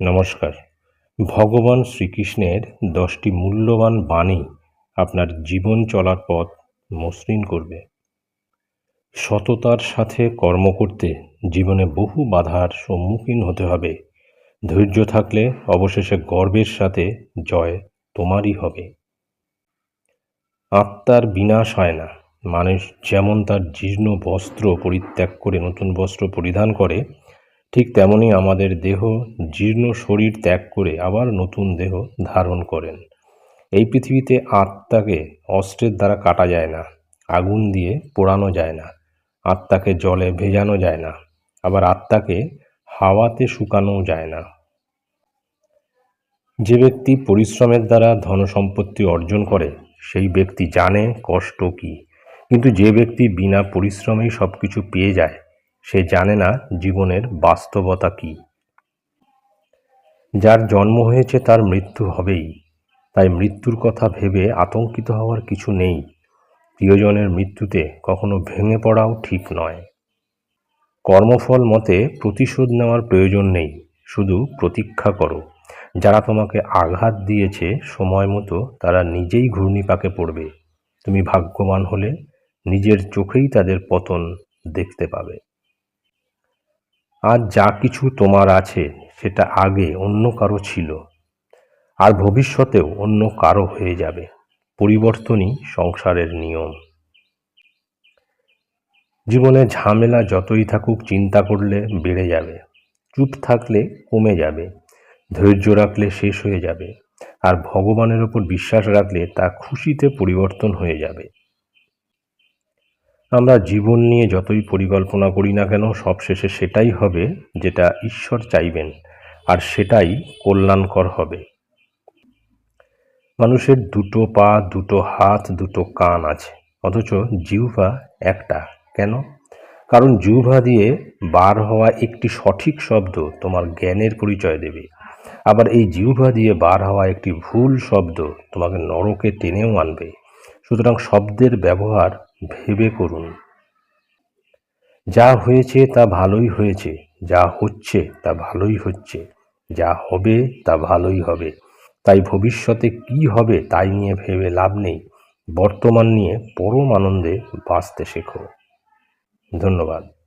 নমস্কার। ভগবান শ্রীকৃষ্ণের দশটি মূল্যবান বাণী আপনার জীবন চলার পথ মসৃণ করবে। সততার সাথে কর্ম করতে জীবনে বহু বাধার সম্মুখীন হতে হবে। ধৈর্য থাকলে অবশেষে গর্বের সাথে জয় তোমারই হবে। আত্মার বিনাশ হয় না। মানুষ যেমন তার জীর্ণ বস্ত্র পরিত্যাগ করে নতুন বস্ত্র পরিধান করে ঠিক তেমনি আমাদের দেহ জীর্ণ শরীর ত্যাগ করে আবার নতুন দেহ ধারণ করেন। এই পৃথিবীতে আত্মাকে অস্ত্রের দ্বারা কাটা যায় না, আগুন দিয়ে পোড়ানো যায় না, আত্মাকে জলে ভেজানো যায় না, আবার আত্মাকে হাওয়াতে শুকানোও যায় না। যে ব্যক্তি পরিশ্রমের দ্বারা ধনসম্পত্তি অর্জন করে, সেই ব্যক্তি জানে কষ্ট কী। কিন্তু যে ব্যক্তি বিনা পরিশ্রমেই সব কিছু পেয়ে যায় সে জানে না জীবনের বাস্তবতা কী। যার জন্ম হয়েছে তার মৃত্যু হবেই। তাই মৃত্যুর কথা ভেবে আতঙ্কিত হওয়ার কিছু নেই। প্রিয়জনের মৃত্যুতে কখনো ভেঙে পড়াও ঠিক নয়। কর্মফল মতে প্রতিশোধ নেওয়ার প্রয়োজন নেই। শুধু প্রতীক্ষা করো। যারা তোমাকে আঘাত দিয়েছে সময় মতো তারা নিজেই ঘূর্ণিপাকে পড়বে। তুমি ভাগ্যবান হলে নিজের চোখেই তাদের পতন দেখতে পাবে। আজ যা কিছু তোমার আছে সেটা আগে অন্য কারও ছিল, আর ভবিষ্যতেও অন্য কারও হয়ে যাবে। পরিবর্তনই সংসারের নিয়ম। জীবনে ঝামেলা যতই থাকুক, চিন্তা করলে বেড়ে যাবে। চুপ থাকলে কমে যাবে। ধৈর্য রাখলে শেষ হয়ে যাবে। আর ভগবানের ওপর বিশ্বাস রাখলে তা খুশিতে পরিবর্তন হয়ে যাবে। আমরা জীবন নিয়ে যতই পরিকল্পনা করি না কেন, সবশেষে সেটাই হবে যেটা ঈশ্বর চাইবেন, আর সেটাই কল্যাণকর হবে। মানুষের দুটো পা, দুটো হাত, দুটো কান আছে, অথচ জিহ্বা একটা। কেন? কারণ জিহ্বা দিয়ে বার হওয়া একটি সঠিক শব্দ তোমার জ্ঞানের পরিচয় দেবে। আবার এই জিহ্বা দিয়ে বার হওয়া একটি ভুল শব্দ তোমাকে নরকে টেনেও আনবে। সুতরাং শব্দের ব্যবহার ভেবে করুন। যা হয়েছে তা ভালোই হয়েছে, যা হচ্ছে তা ভালোই হচ্ছে, যা হবে তা ভালোই হবে। তাই ভবিষ্যতে কি হবে তাই নিয়ে ভেবে লাভ নেই। বর্তমান নিয়ে পরম আনন্দে বাঁচতে শেখো। ধন্যবাদ।